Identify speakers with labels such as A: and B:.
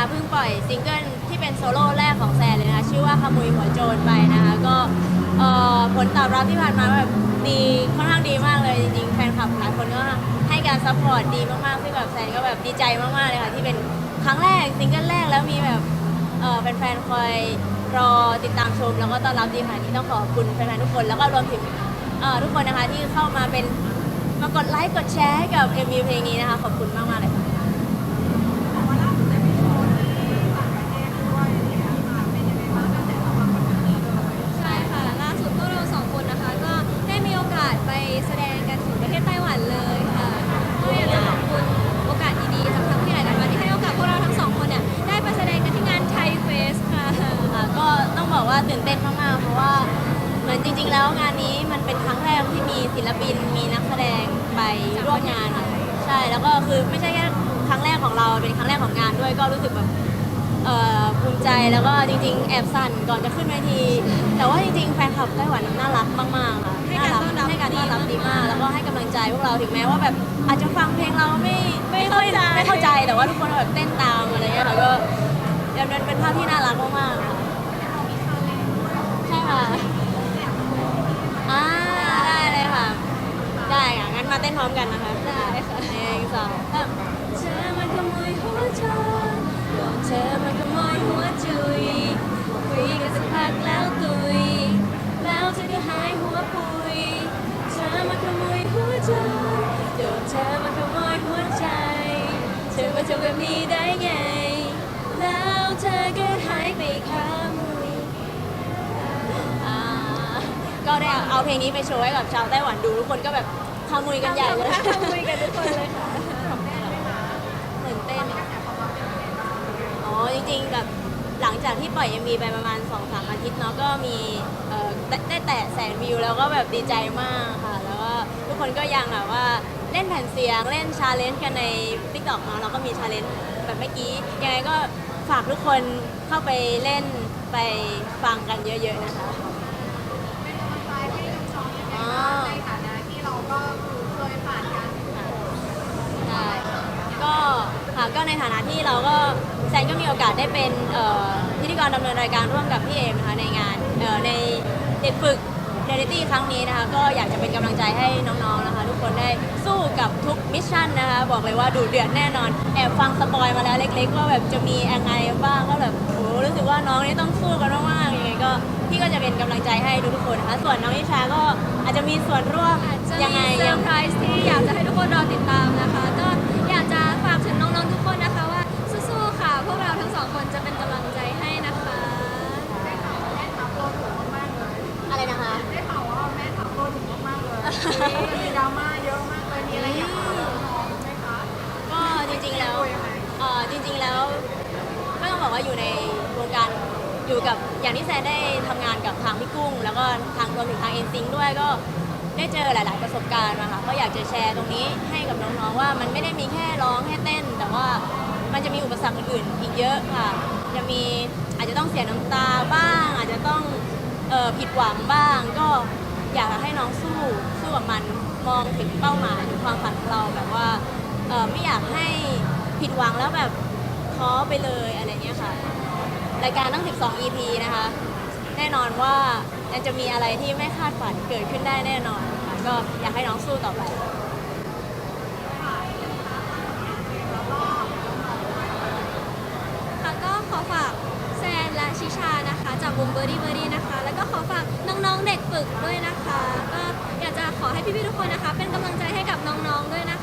A: นะคะเพิ่งปล่อยซิงเกิลที่เป็นโซโล่แรกของแซนเลยนะคะชื่อว่าขโมยหัวโจรไปนะคะก็ผลตอบรับที่ผ่านมาแบบดีค่อนข้างดีมากเลยจริงๆแฟนคลับหลายคนก็ให้การซัพพอร์ตดีมากๆซึ่งแบบแซนก็แบบดีใจมากๆเลยค่ะที่เป็นครั้งแรกซิงเกิลแรกแล้วมีแบบแฟนๆคอยรอติดตามชม แล้วก็ต้อนรับดีค่ะที่ต้องขอบคุณแฟนๆทุกคน แล้วก็รวมถึงทุกคนนะคะที่เข้ามาเป็นมากดไลค์กดแชร์ให้กับ MV เพลงนี้นะคะขอบคุณมากๆเลยค่ะ
B: ใช่ค่ะ ล่าสุดพวกเราสองคนนะคะ ก็ได้มีโอกาสไปแสดงกันถึงประเทศไต้หวันเลยค่ะ ก็อยากจะขอบคุณโอกาสดีๆจากทางที่ไหนนะคะที่ให้โอกาสพวกเราทั้งสองคนเนี่ยได้ไปแสดงกันที่งานไทยเฟสค่ะ
A: ค่ะก็ ตื่นเต้นมากๆ เพราะว่าเหมือนจริง ๆ แล้วงานนี้มันเป็นครั้งแรกที่มีศิลปินมีนักแสดงไปร่วมงานค่ะใช่แล้วก็คือไม่ใช่แค่ครั้งแรกของเราเป็นครั้งแรกของงานด้วยก็รู้สึกแบบเอ่อภูมิใจแล้วก็จริง ๆ แอบสั่นก่อนจะขึ้นเวที แต่ว่าจริงๆแฟนคลับไต้หวันน่ารักมากๆค่ะ
B: ให้การต้อนรับ
A: ให้การต้อนรับ
B: ดี
A: มา
B: ก
A: แล้วก็ให้กำลังใจพวกเราถึงแม้ว่าแบบอาจจะฟังเพลงเราไม่ไม่ค่อย
B: ไม่เข้าใจ
A: ไม่เข้าใจแต่ว่าทุกคนแบบเต้นตามอะไรเงี้ยค่ะก็เป็นเป็นภาพที่น่ารักมากๆค่ะ ค่ะอ่าได้เลยค่ะ ได้ค่ะงั้นมาเต้นพร้อมกันนะคะ ได้ค่ะหนึ่งสองสาม
B: เธอมันขโมยหัวใจเธอมันขโมยหัวจุยคุยกันสักพักแล้วตุย แล้วเธอก็หายหัวปุยเธอมันขโมยหัวใจโดนเธอมันขโมยหัวใจ เธอมาทำแบบนี้ได้ไง ก็ได้
A: เอาเพลงนี้ไปโชว์ให้กับชาวไต้หวันดูทุกคนก็แบบขมุยกันใหญ่เลย
B: ขโมยกันทุกคนเลยค่ะ
A: ตื่นเต้นอ๋อจริงๆแบบหลังจากที่ปล่อย MV ไปประมาณ2-3อาทิตย์เนาะก็มีเอ่อได้ได้แตะแสนวิวแล้วก็แบบดีใจมากค่ะ แล้วก็ทุกคนก็ยังแบบว่าเล่นแผ่นเสียงเล่นชาเลนจ์กันใน t ิ k t o k เนาะแล้วก็มีชาเลนจ์แบบเมื่อกี้ ยังไงก็ฝากทุกคนเข้าไปเล่นไปฟังกันเยอะ ๆ นะคะอ๋อ
C: ในฐานะที่เราก็เคยผ่านการ
A: ใช่ก็ค่ะก็ในฐานะที่เราก็แซนก็มีโอกาสได้เป็นเอ่อพิธีกรดำเนินรายการร่วมกับพี่เอมนะคะในงานเอ่อในเด็กฝึกเรลิตี้ครั้งนี้นะคะก็อยากจะเป็นกำลังใจให้น้องๆนะคะ ทุกคนได้สู้กับทุกมิชชั่นนะคะบอกเลยว่าดูเดือดแน่นอนแอบฟังสปอยมาแล้วเล็กๆว่าแบบจะมียังไงบ้างก็แบบโอ้รู้สึกว่าน้องนี่ต้องสู้กันมากๆยังไงก็ พี่ก็จะเป็นกำลังใจให้ทุกๆคนนะคะ ส่วนน้องนิชาก็อาจจะมีส่วนร่วม
B: อาจจะ
A: ยังไง
B: มีเซอ
A: ยัง
B: ร์ไพรส์ที่อยากจะให้ทุกคนรอติดตามนะคะ ก็อยากจะฝากถึงน้องๆทุกคนนะคะว่าสู้ๆค่ะ พวกเราทั้งสองคนจะเป็นกำลังใจให้นะคะ
C: ได้ข่าวว่าแม่ทับโลถูกมากๆเลย
A: อะไรนะคะ
C: ได้ข่าวว่าแม่ทับโลถูกมากๆเลยมีดราม่าเยอะมากเลย มีอะไรอยากฝากน้องๆไหมคะ
A: ก็จริงๆแล้ว
C: ตัวยังไง
A: เอ่อจริงๆแล้วก็ต้องบอกว่าอยู่ในวงการ อยู่กับอย่างที่แซนได้ทำงานกับทางพี่กุ้ง แล้วก็ทางรวมถึงทางเอ็นซิงด้วยก็ได้เจอหลาย ๆ ประสบการณ์มาค่ะก็อยากจะแชร์ตรงนี้ให้กับน้อง ๆ ว่ามันไม่ได้มีแค่ร้องแค่เต้น แต่ว่ามันจะมีอุปสรรคอื่นๆอีกเยอะค่ะ จะมีอาจจะต้องเสียน้ำตาบ้าง อาจจะต้องเอ่อผิดหวังบ้าง ก็อยากให้น้องสู้สู้กับมันมองถึงเป้าหมายถึงความฝันของเราแบบว่าเอ่อไม่อยากให้ผิดหวังแล้วแบบท้อไปเลยอะไรเงี้ยค่ะ รายการตั้ง 12 EP นะคะ แน่นอนว่ายังจะมีอะไรที่ไม่คาดฝันเกิดขึ้นได้แน่นอนค่ะก็อยากให้น้องสู้ต่อไป
B: ค่ะก็ขอฝากแซนและชิชานะคะ จากวงเบอร์ดี้เบอร์ดี้นะคะ แล้วก็ขอฝากน้องๆเด็กฝึกด้วยนะคะ ก็อยากจะขอให้พี่ๆทุกคนนะคะ เป็นกำลังใจให้กับน้องๆด้วยนะ